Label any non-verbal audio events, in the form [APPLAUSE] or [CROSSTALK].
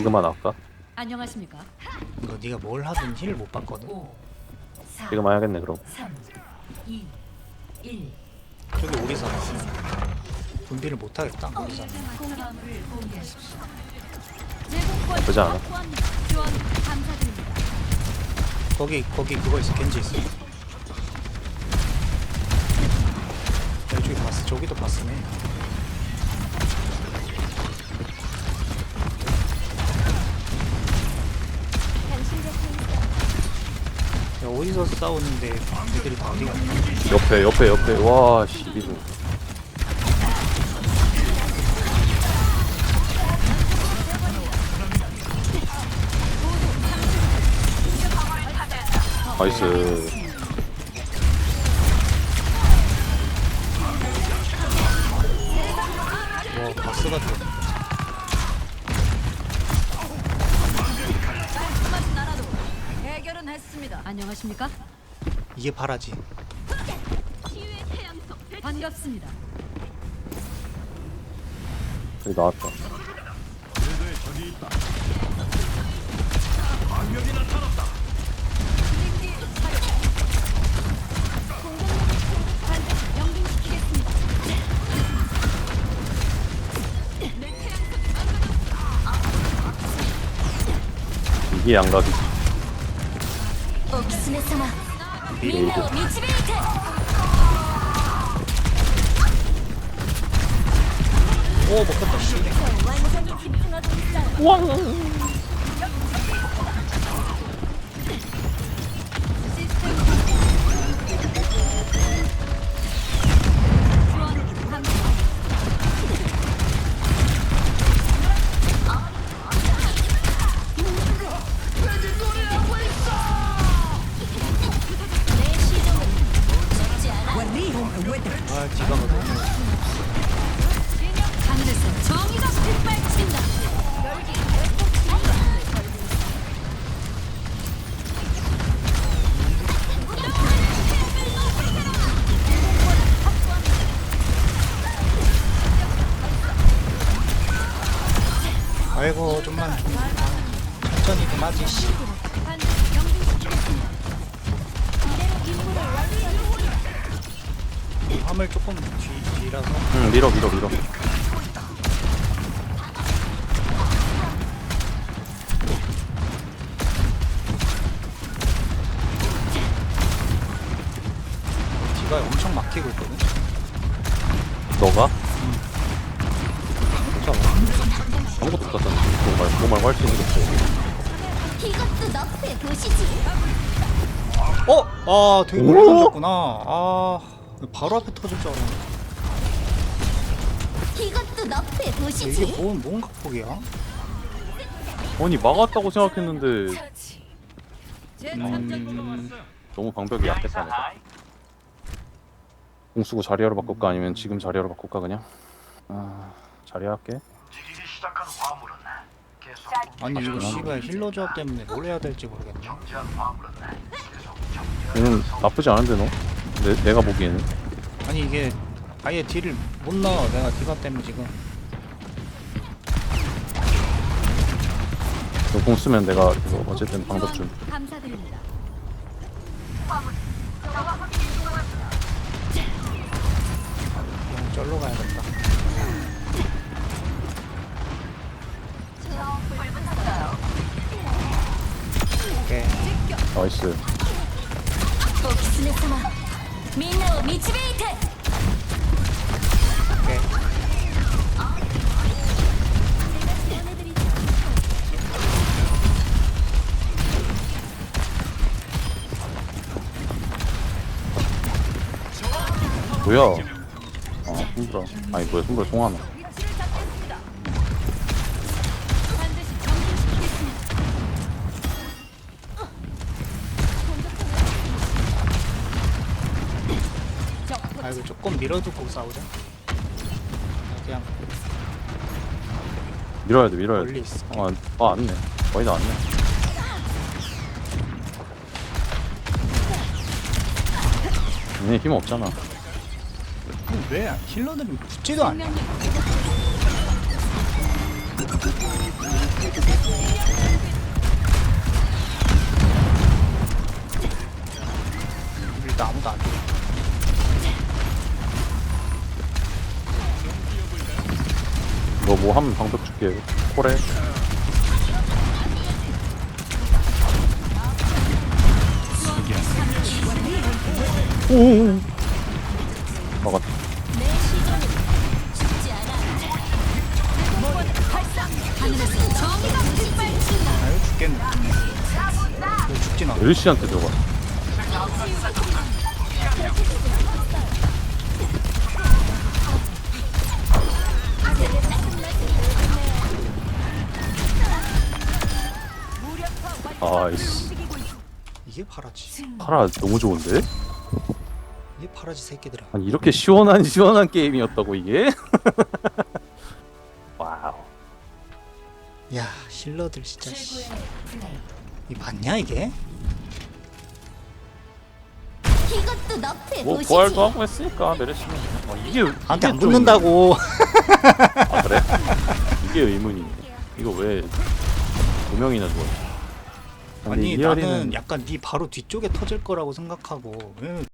지금만 할까? 안녕하십니까? 이거 네가 뭘 하든 힐을 못 받거든 5, 4, 지금 해야겠네 그럼 3, 2, 1. 저기 오리사가 분비를 못 하겠다 오리사 공격을 공개하십시오. 나쁘지 않아 지원 감사드립니다. 거기 거기 그거 있어 겐지 있어 여기 봤어 저기도 봤으네 어디서 싸우는데 애들이 다 어디 갔냐? 옆에 옆에 옆에. 와씨 이거. 나이스 안녕하십니까? 이게 바라지 반갑습니다. 여기 나왔다 이게 양각이지 様みんなを導いて。 아이고 좀만 천천히 좀 하지 씨 화물 조금 뒤, 뒤라서. 응 밀어 밀어 밀어. 뒤가 엄청 막히고 있거든. 너가? 아무것도 못 갔잖아 그거 말고 그거 말고 할수 있는 게 없어. 이것도 너프에 보시지. 어? 아 되게 멀리 던졌구나. 아 바로 앞에 터질 줄 알았는데 이것도 너프에 이게 보시지. 뭔, 뭔 각폭이야? 아니 막았다고 생각했는데. 제 음... 너무 방벽이 약했다 내가. 공수고 자리하러 바꿀까? 아니면 지금 자리하러 바꿀까 그냥? 아 자리하 할게 지기 시작한 화물은 계속 아니 이거 씨발 힐러 조합 때문에 뭘 해야 될지 모르겠네. 얘는 나쁘지 않은데 너? 내, 내가 보기에는. 아니 이게 아예 딜을 못 넣어. 내가 디바 때문에 지금. 너공 쓰면 내가 이거 어쨌든 방법 좀. 감사드립니다. 그냥 절로 가야겠다 오케이 나이스 お狐様みんなを導いて 오케이 뭐야 아 손브라 아니 뭐야 손브라 송하나 이거 조금 밀어두고 싸우자. 그냥 밀어야 돼 밀어야 멀리 있어 돼 아, 아 왔네 거의 다 왔네 얘네 힘 없잖아. 왜 힐러들은 붙지도 않냐 뭐 하면 방벽 줄게. 콜에 오오오 막았다. 하늘에서 정의가 빛발친다. 아 이거 죽겠네. 이거 죽진 않아 엘시한테 들어가 아이씨 이게 파라지 파라 너무 좋은데? 이게 파라지 새끼들아 아니 이렇게 시원한 시원한 게임이었다고 이게? [LAUGHS] 와우 야 힐러들 진짜 씨. 이 맞냐 이게? 이것도 너프의 뭐 도시지 부활도 하고 했으니까 메르시는 어, 이게 나한테 안 이게 좀- 붙는다고 아 그래? 이게 의문이네 이거 왜 두 명이나 죽었지? 아니 리얼이는 나는 약간 네 바로 뒤쪽에 터질 거라고 생각하고 왜